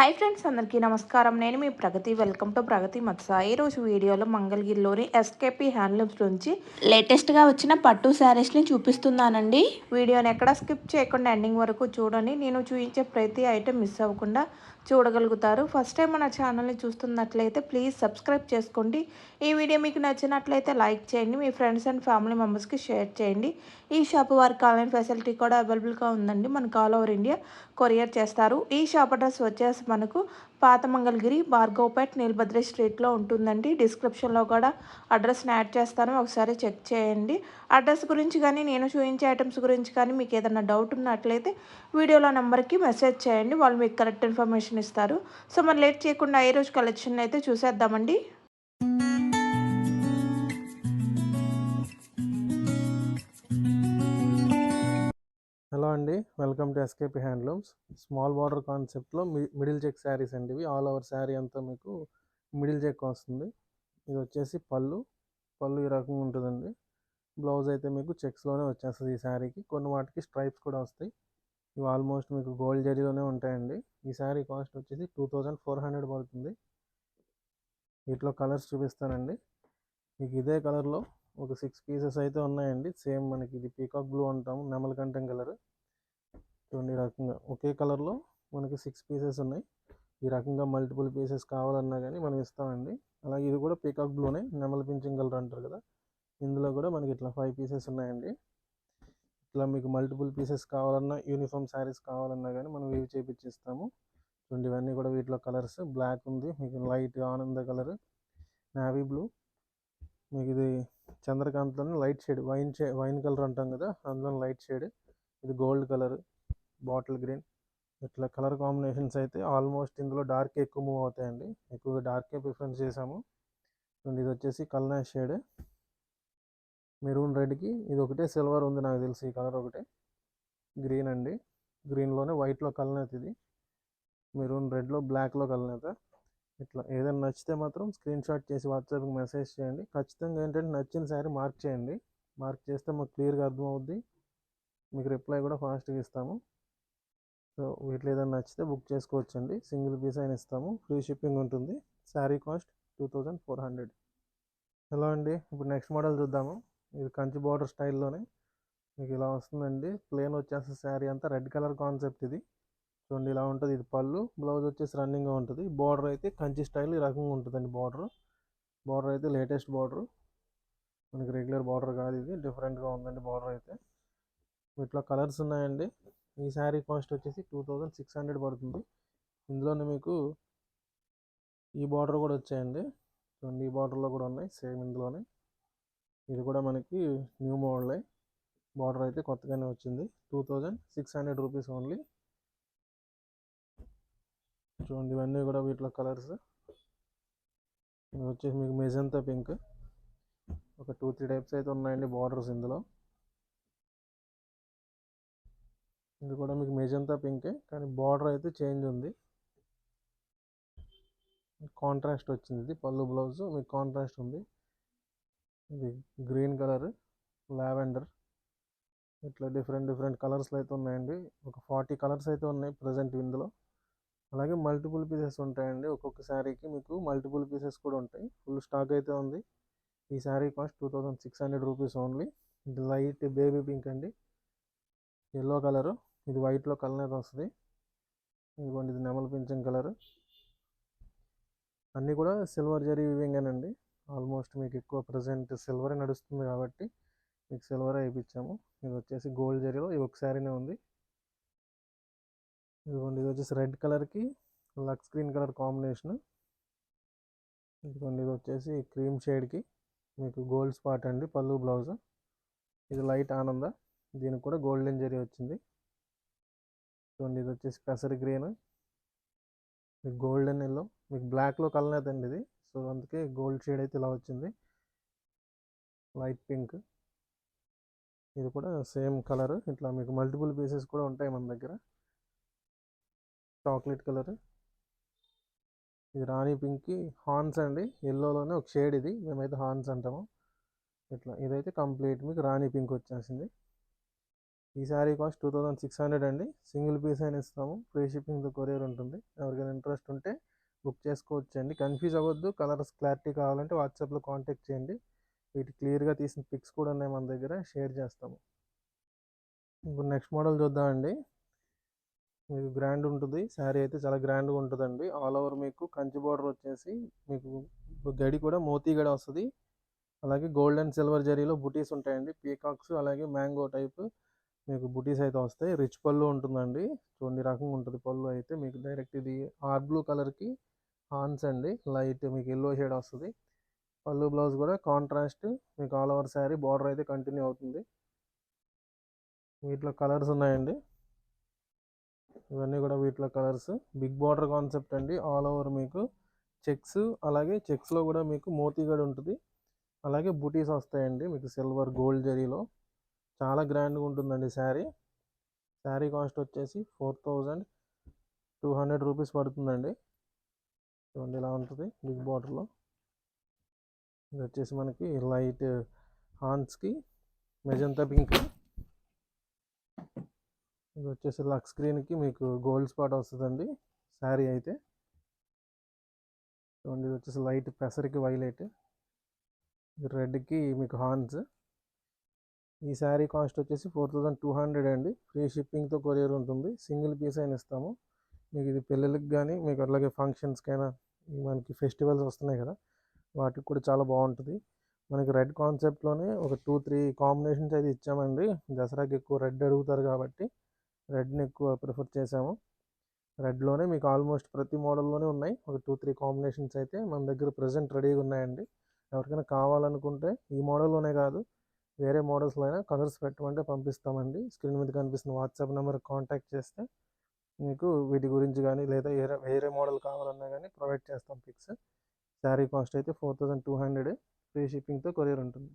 Hi friends అందరికీ నమస్కారం. నేను మీ ప్రగతి. వెల్కమ్ టు ప్రగతి మత్స. ఈరోజు వీడియోలో మంగళగిరిలోని ఎస్కేపీ హ్యాండ్లూమ్స్ నుంచి లేటెస్ట్గా వచ్చిన పట్టు శారీస్ని చూపిస్తున్నానండి. వీడియోని ఎక్కడ స్కిప్ చేయకుండా ఎండింగ్ వరకు చూడండి. నేను చూపించే ప్రతి ఐటెం మిస్ అవ్వకుండా చూడగలుగుతారు. ఫస్ట్ టైం మన ఛానల్ని చూస్తున్నట్లయితే ప్లీజ్ సబ్స్క్రైబ్ చేసుకోండి. ఈ వీడియో మీకు నచ్చినట్లయితే లైక్ చేయండి. మీ ఫ్రెండ్స్ అండ్ ఫ్యామిలీ మెంబర్స్కి షేర్ చేయండి. ఈ షాప్ వారికి ఆన్లైన్ ఫెసిలిటీ కూడా అవైలబుల్గా ఉందండి. మనకు ఆల్ ఓవర్ ఇండియా కొరియర్ చేస్తారు. ఈ షాప్ అడ్రస్ వచ్చేసి మనకు పాత మంగళగిరి భార్గవపేట్ నీలభద్రి స్ట్రీట్లో ఉంటుందండి. డిస్క్రిప్షన్లో కూడా అడ్రస్ని యాడ్ చేస్తాను. ఒకసారి చెక్ చేయండి. అడ్రస్ గురించి కానీ నేను చూపించే ఐటమ్స్ గురించి కానీ మీకు ఏదైనా డౌట్ ఉన్నట్లయితే వీడియోలో నెంబర్కి మెసేజ్ చేయండి. వాళ్ళు మీకు కరెక్ట్ ఇన్ఫర్మేషన్ ఇస్తారు. సో మరి లేట్ చేయకుండా ఏ రోజు కలెక్షన్ అయితే చూసేద్దామండి. Welcome to SKP handlooms small border కాన్సెప్ట్లో మి మిడిల్ చెక్ శారీస్ అండి ఇవి. ఆల్ ఓవర్ శారీ అంతా మీకు మిడిల్ చెక్ వస్తుంది. ఇది వచ్చేసి పళ్ళు. పళ్ళు ఈ రకంగా ఉంటుందండి. బ్లౌజ్ అయితే మీకు చెక్స్లోనే వచ్చేస్తుంది ఈ శారీకి కొన్ని వాటికి స్ట్రైప్స్ కూడా వస్తాయి. ఇవి ఆల్మోస్ట్ మీకు గోల్డ్ జరీలోనే ఉంటాయండి. ఈ శారీ కాస్ట్ వచ్చేసి టూ థౌజండ్ ఫోర్ హండ్రెడ్ పడుతుంది. వీటిలో కలర్స్ చూపిస్తానండి. మీకు ఇదే కలర్లో ఒక సిక్స్ పీసెస్ అయితే ఉన్నాయండి. సేమ్ మనకి ఇది పీకాక్ బ్లూ అంటాము. నెమలకంఠం కలర్ చూడండి ఈ రకంగా ఒకే కలర్లో మనకి సిక్స్ పీసెస్ ఉన్నాయి. ఈ రకంగా మల్టిపుల్ పీసెస్ కావాలన్నా కానీ మనం ఇస్తామండి. అలాగే ఇది కూడా పీకాక్ బ్లూనే నెమల పింఛింగ్ కలర్ అంటారు కదా ఇందులో కూడా మనకి ఇట్లా ఫైవ్ పీసెస్ ఉన్నాయండి. ఇట్లా మీకు మల్టిపుల్ పీసెస్ కావాలన్నా యూనిఫామ్ శారీస్ కావాలన్నా కానీ మనం ఇవి చేపించిస్తాము చూడండి ఇవన్నీ కూడా వీటిలో కలర్స్ బ్లాక్ ఉంది మీకు లైట్ ఆనంద కలర్ నావీ బ్లూ మీకు ఇది చంద్రకాంత్లోనే లైట్ షేడ్ వైన్ షే వైన్ కలర్ అంటాం కదా అందులో లైట్ షేడ్ ఇది గోల్డ్ కలర్ బాటిల్ గ్రీన్. ఇట్లా కలర్ కాంబినేషన్స్ అయితే ఆల్మోస్ట్ ఇందులో డార్క్ ఎక్కువ మూవ్ అవుతాయండి. ఎక్కువగా డార్కే ప్రిఫరెన్స్ చేసాము అండ్ ఇది వచ్చేసి కల్నా షేడ్. మెరూన్ రెడ్కి ఇది ఒకటే సిల్వర్ ఉంది నాకు తెలిసి ఈ కలర్ ఒకటే. గ్రీన్ అండి. గ్రీన్లోనే వైట్లో కలనేత ఇది మెరూన్ రెడ్లో బ్లాక్లో కలనేత ఇట్లా ఏదైనా నచ్చితే మాత్రం స్క్రీన్ షాట్ చేసి వాట్సాప్కి మెసేజ్ చేయండి. ఖచ్చితంగా ఏంటంటే నచ్చిన శారీ మార్క్ చేయండి. మార్క్ చేస్తే మాకు క్లియర్గా అర్థమవుద్ది. మీకు రిప్లై కూడా ఫాస్ట్గా ఇస్తాము. సో వీటిలో ఏదైనా నచ్చితే బుక్ చేసుకోవచ్చండి. సింగిల్ పీస్ అయినా ఇస్తాము. ఫ్రీ షిప్పింగ్ ఉంటుంది. Sari cost two thousand four hundred. Hello అండి. ఇప్పుడు నెక్స్ట్ మోడల్ చూద్దాము. ఇది కంచి బార్డర్ స్టైల్లోనే. మీకు ఇలా వస్తుందండి. ప్లేన్ వచ్చేస్తే శారీ అంతా రెడ్ కలర్ కాన్సెప్ట్ ఇది. చూడండి ఇలా ఉంటుంది. ఇది పళ్ళు. బ్లౌజ్ వచ్చేసి రన్నింగ్గా ఉంటుంది. బార్డర్ అయితే కంచి స్టైల్ ఈ రకంగా ఉంటుందండి బార్డర్. బార్డర్ అయితే లేటెస్ట్ బార్డర్. మనకి రెగ్యులర్ బార్డర్ కాదు ఇది. డిఫరెంట్గా ఉందండి బార్డర్ అయితే. వీటిలో కలర్స్ ఉన్నాయండి. ఈ శారీ కాస్ట్ వచ్చేసి టూ థౌజండ్ సిక్స్ హండ్రెడ్ పడుతుంది. ఇందులోనే మీకు ఈ బార్డర్ కూడా వచ్చాయండి. చూడండి ఈ బార్డర్లో కూడా ఉన్నాయి సేమ్ ఇందులోనే. ఇది కూడా మనకి న్యూ మోడలే. బార్డర్ అయితే కొత్తగానే వచ్చింది. Two thousand six hundred rupees only. చూడండి ఇవన్నీ కూడా వీటిలో కలర్స్. వచ్చేసి మీకు మెజంతా పింక్. ఒక టూ త్రీ టైప్స్ అయితే ఉన్నాయండి బార్డర్స్ ఇందులో. ఇది కూడా మీకు మెజంతా పింకే కానీ బార్డర్ అయితే చేంజ్ ఉంది. కాంట్రాస్ట్ వచ్చింది ఇది పళ్ళు బ్లౌజ్ మీకు కాంట్రాస్ట్ ఉంది. ఇది గ్రీన్ కలర్ లావెండర్. ఇట్లా డిఫరెంట్ డిఫరెంట్ కలర్స్లో అయితే ఉన్నాయండి. ఒక ఫార్టీ కలర్స్ అయితే ఉన్నాయి ప్రజెంట్ ఇందులో. అలాగే మల్టిపుల్ పీసెస్ ఉంటాయండి. ఒక్కొక్క శారీకి మీకు మల్టిపుల్ పీసెస్ కూడా ఉంటాయి. ఫుల్ స్టాక్ అయితే ఉంది. ఈ sari cost two thousand six hundred rupees only. ఇది లైట్ బేబీ పింక్ అండి. Yellow colour. ఇది వైట్లో కలర్ అయితే వస్తుంది. ఇదిగోండి ఇది నెమల పింఛం కలర్ అన్నీ కూడా సిల్వర్ జరీ వివింగేనండి ఆల్మోస్ట్ మీకు ఎక్కువ ప్రజెంట్ సిల్వరే నడుస్తుంది కాబట్టి మీకు సిల్వరే వేయించాము ఇది వచ్చేసి గోల్డ్ జరీలో ఇది ఒక శారీనే ఉంది. ఇదిగోండి ఇది వచ్చేసి రెడ్ కలర్కి లక్స్ గ్రీన్ కలర్ కాంబినేషన్ ఇదిగోండి ఇది వచ్చేసి క్రీమ్ షేడ్కి మీకు గోల్డ్ స్పాట్ అండి పళ్ళు బ్లౌజ్ ఇది లైట్ ఆనంద. దీనికి కూడా గోల్డెన్ జరీ వచ్చింది. చూడండి ఇది వచ్చేసి పెసరి గ్రీన్. మీకు గోల్డెన్ ఎల్లో. మీకు బ్లాక్లో కలర్ అండి ఇది. సో అందుకే గోల్డ్ షేడ్ అయితే ఇలా వచ్చింది. Light pink. ఇది కూడా సేమ్ కలర్. ఇట్లా మీకు మల్టిపుల్ పీసెస్ కూడా ఉంటాయి మన దగ్గర. Chocolate colour. ఇది రాణి పింక్కి హార్న్స్ అండి. ఎల్లోలోనే ఒక షేడ్ ఇది. మేమైతే హార్న్స్ అంటాము. ఇట్లా ఇదైతే కంప్లీట్. మీకు రాణి పింక్ వచ్చేసింది. ఈ sari cost two thousand six hundred అండి. సింగిల్ పీస్ అయినా ఇస్తాము. ఫ్రీ షిప్పింగ్తో కొరియర్ ఉంటుంది. ఎవరికైనా ఇంట్రెస్ట్ ఉంటే బుక్ చేసుకోవచ్చు అండి కన్ఫ్యూజ్ అవ్వద్దు. కలర్స్ క్లారిటీ కావాలంటే వాట్సాప్లో కాంటాక్ట్ చేయండి. వీటి క్లియర్గా తీసిన పిక్స్ కూడా ఉన్నాయి మన దగ్గర. షేర్ చేస్తాము. ఇప్పుడు నెక్స్ట్ మోడల్ చూద్దామండి మీకు గ్రాండ్ ఉంటుంది. శారీ అయితే చాలా గ్రాండ్గా ఉంటుందండి. ఆల్ ఓవర్ మీకు కంచి బార్డర్ వచ్చేసి మీకు గడి కూడా మోతీ గడి వస్తుంది. అలాగే గోల్డ్ అండ్ సిల్వర్ జరీలో బుటీస్ ఉంటాయండి. పీకాక్స్ అలాగే మ్యాంగో టైప్. మీకు బుటీస్ అయితే వస్తాయి. రిచ్ పళ్ళు ఉంటుందండి. చూడండి రకంగా ఉంటుంది పళ్ళు అయితే. మీకు డైరెక్ట్ ఇది హార్ట్ బ్లూ కలర్కి హాన్స్ అండి. లైట్ మీకు ఎల్లో షేడ్ వస్తుంది. పళ్ళు బ్లౌజ్ కూడా కాంట్రాస్ట్ మీకు ఆల్ ఓవర్ శారీ బార్డర్ అయితే కంటిన్యూ అవుతుంది. వీటిలో కలర్స్ ఉన్నాయండి. ఇవన్నీ కూడా వీటిలో కలర్స్. బిగ్ బార్డర్ కాన్సెప్ట్ అండి. ఆల్ ఓవర్ మీకు చెక్స్ అలాగే చెక్స్లో కూడా మీకు మోతీగడ్ ఉంటుంది. అలాగే బూటీస్ వస్తాయండి. మీకు సిల్వర్ గోల్డ్ జరీలో. చాలా గ్రాండ్గా ఉంటుందండి శారీ. శారీ కాస్ట్ వచ్చేసి four thousand two hundred rupees పడుతుందండి. చూడండి ఇలా ఉంటుంది బిగ్ బాటిల్లో. ఇది వచ్చేసి మనకి లైట్ హాన్స్కి మెజంతా పింక్. ఇది వచ్చేసి లక్స్ స్క్రీన్కి మీకు గోల్డ్ స్పాట్ వస్తుందండి శారీ అయితే. చూడండి ఇది వచ్చేసి లైట్ పెసరికి వైలెట్. రెడ్కి మీకు హార్న్స్ ఈ శారీ కాస్ట్ వచ్చేసి ఫోర్ థౌజండ్ టూ హండ్రెడ్ అండి. ఫ్రీ షిప్పింగ్తో కొరియర్ ఉంటుంది. సింగిల్ పీస్ అయినా ఇస్తాము. మీకు ఇది పిల్లలకి కానీ మీకు అలాగే ఫంక్షన్స్కైనా మనకి ఫెస్టివల్స్ వస్తున్నాయి కదా వాటికి కూడా చాలా బాగుంటుంది. మనకి రెడ్ కాన్సెప్ట్లోనే ఒక టూ త్రీ కాంబినేషన్స్ అయితే ఇచ్చామండి. దసరాకి ఎక్కువ రెడ్ అడుగుతారు కాబట్టి రెడ్ని ఎక్కువ ప్రిఫర్ చేసాము రెడ్లోనే మీకు ఆల్మోస్ట్ ప్రతి మోడల్లోనే ఉన్నాయి. ఒక టూ త్రీ కాంబినేషన్స్ అయితే మన దగ్గర ప్రజెంట్ రెడీగా ఉన్నాయండి. ఎవరికైనా కావాలనుకుంటే ఈ మోడల్లోనే కాదు వేరే మోడల్స్లో అయినా కలర్స్ పెట్టమంటే పంపిస్తామండి. స్క్రీన్ మీద కనిపిస్తున్న వాట్సాప్ నెంబర్ కాంటాక్ట్ చేస్తే మీకు వీటి గురించి కానీ లేదా వేరే వేరే మోడల్ కావాలన్నా కానీ ప్రొవైడ్ చేస్తాం పిక్స్ శారీ కాస్ట్ అయితే four thousand two hundred. Free షిప్పింగ్తో courier ఉంటుంది.